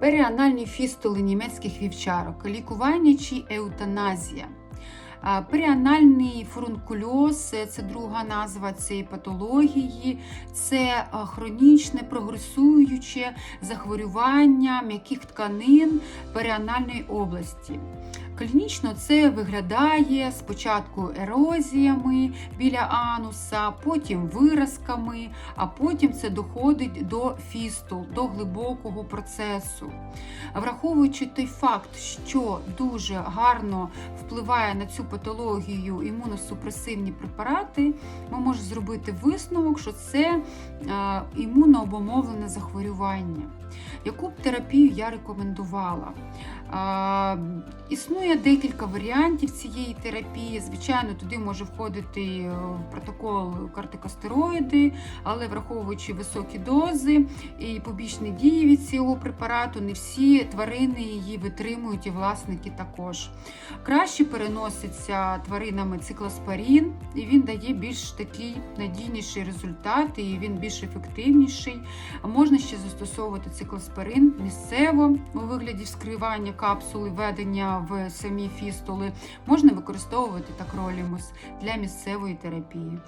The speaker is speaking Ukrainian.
Періанальні фістули німецьких вівчарок, лікування чи еутаназія. Періанальний фурункульоз – це друга назва цієї патології, це хронічне прогресуюче захворювання м'яких тканин періанальної області. Клінічно це виглядає спочатку ерозіями біля ануса, потім виразками, а потім це доходить до фістул, до глибокого процесу. Враховуючи той факт, що дуже гарно впливає на цю патологію імуносупресивні препарати, ми можемо зробити висновок, що це е, імунообумовлене захворювання. Яку б терапію я рекомендувала? Існує декілька варіантів цієї терапії. Звичайно, туди може входити е, в протокол кортикостероїди, але враховуючи високі дози і побічні дії від цього препарату, не всі тварини її витримують, і власники також. Краще переноситься тваринами циклоспорін, і він дає більш такий надійніший результат, і він більш ефективніший. Можна ще застосовувати циклоспорин місцево у вигляді вскривання капсули, введення в самі фістули. Можна використовувати такролімус для місцевої терапії.